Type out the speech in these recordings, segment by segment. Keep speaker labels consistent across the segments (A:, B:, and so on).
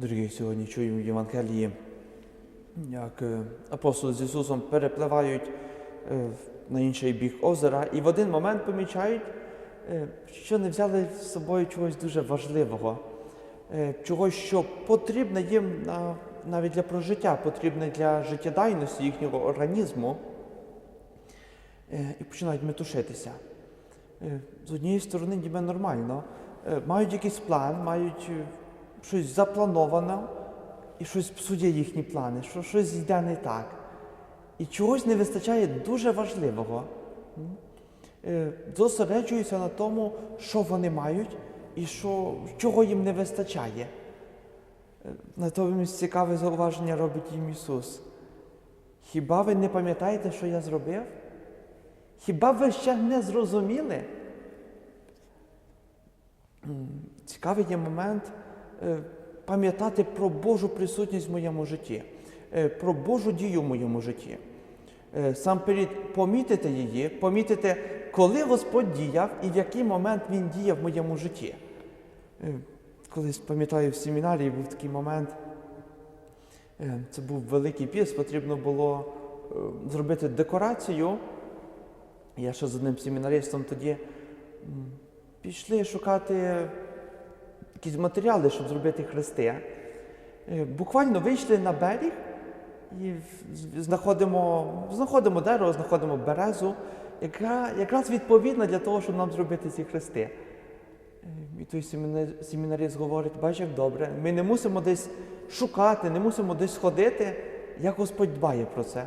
A: Дорогі, сьогодні чуємо в Євангелії, як е, апостоли з Ісусом перепливають е, на інший бік озера і в один момент помічають, е, що не взяли з собою чогось дуже важливого, чогось, що потрібне їм навіть для прожиття, потрібне для життєдайності їхнього організму, і починають метушитися. З однієї сторони, ніби нормально, мають якийсь план, мають щось заплановане, і щось псує їхні плани, що щось йде не так. І чогось не вистачає дуже важливого. Е, Зосереджуються на тому, що вони мають і що, чого їм не вистачає. Е, Натомість цікаве зауваження робить їм Ісус. Хіба ви не пам'ятаєте, що я зробив? Хіба ви ще не зрозуміли? Цікавий є момент пам'ятати про Божу присутність в моєму житті, е, про Божу дію в моєму житті. Е, Сам перед помітити її, помітити, коли Господь діяв і в який момент Він діяв в моєму житті. Е, Колись пам'ятаю, в семінарії був такий момент. Е, Це був великий піс, потрібно було е, зробити декорацію. Я ще з одним семінаристом тоді пішли шукати якісь матеріали, щоб зробити хрести. Е, Буквально вийшли на берег і знаходимо, знаходимо дерево, знаходимо березу, яка якраз відповідна для того, щоб нам зробити ці хрести. Е, І той семіна- семінарист говорить, бач, як добре, ми не мусимо десь шукати, не мусимо десь ходити, як Господь дбає про це.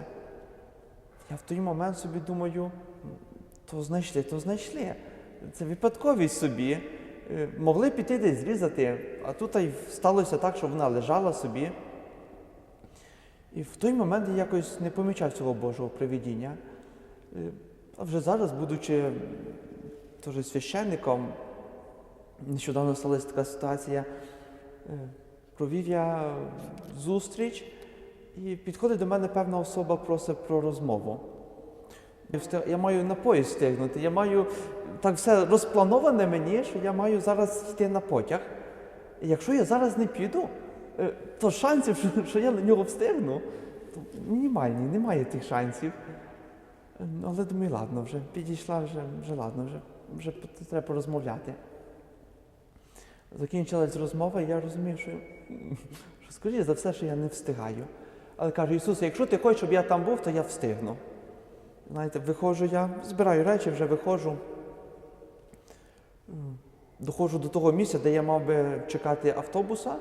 A: Я в той момент собі думаю, то знайшли, то знайшли. Це випадковість собі. Е, Могли піти десь зрізати, а тут сталося так, що вона лежала собі. І в той момент я якось не помічав цього Божого привидіння. Е, А вже зараз, будучи теж священником, нещодавно сталася така ситуація. Е, Провів я зустріч, і підходить до мене певна особа, просить про розмову. Я маю на поїзд встигнути, я маю так все розплановане мені, що я маю зараз йти на потяг. І якщо я зараз не піду, е, то шансів, що, я на нього встигну, то мінімальні, немає тих шансів. Е, Але думаю, ладно, вже підійшла, вже, вже ладно, вже, вже треба порозмовляти. Закінчилась розмова, і я розумів, що, що скоріше за все, що я не встигаю. Але кажу, Ісус, якщо ти хочеш, щоб я там був, то я встигну. Знаєте, виходжу я, збираю речі, вже виходжу. Доходжу до того місця, де я мав би чекати автобуса,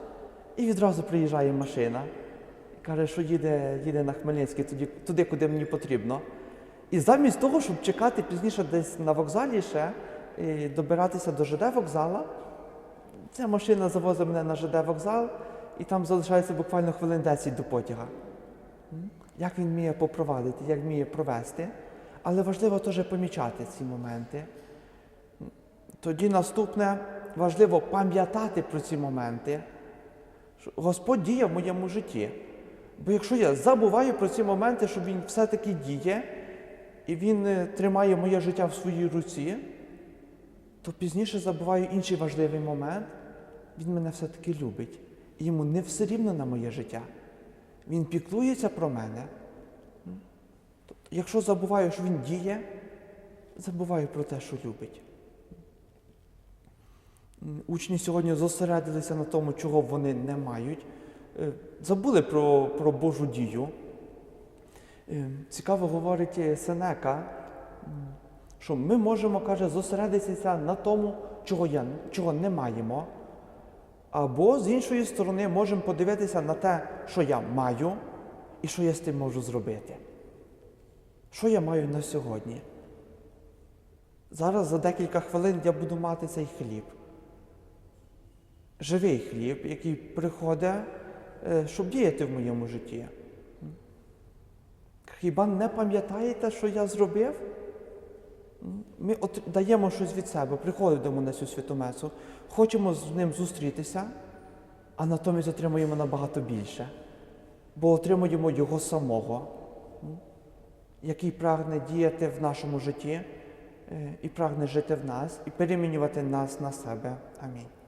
A: і відразу приїжджає машина. Каже, що їде, їде на Хмельницький туди, туди, куди мені потрібно. І замість того, щоб чекати пізніше десь на вокзалі ще і добиратися до ЖД вокзала, ця машина завозить мене на ЖД вокзал, і там залишається буквально хвилин 10 до потяга. Як він вміє попровадити, як вміє провести. Але важливо теж помічати ці моменти. Тоді наступне важливо пам'ятати про ці моменти. Господь діє в моєму житті. Бо якщо я забуваю про ці моменти, що Він все-таки діє, і Він е, тримає моє життя в своїй руці, то пізніше забуваю інший важливий момент. Він мене все-таки любить. І йому не все рівно на моє життя. Він піклується про мене. Тобто, якщо забуваю, що він діє, забуваю про те, що любить. Учні сьогодні зосередилися на тому, чого вони не мають, Е, забули про, про Божу дію. Е, Цікаво говорить е, Сенека, що ми можемо, каже, зосередитися на тому, чого, я, чого не маємо. Або з іншої сторони можемо подивитися на те, що я маю і що я з тим можу зробити. Що я маю на сьогодні? Зараз за декілька хвилин я буду мати цей хліб. Живий хліб, який приходить, е, щоб діяти в моєму житті. Хіба не пам'ятаєте, що я зробив? Ми от даємо щось від себе, приходимо на цю святу месу, хочемо з ним зустрітися, а натомість отримуємо набагато більше, бо отримуємо його самого, який прагне діяти в нашому житті е, і прагне жити в нас і перемінювати нас на себе. Амінь.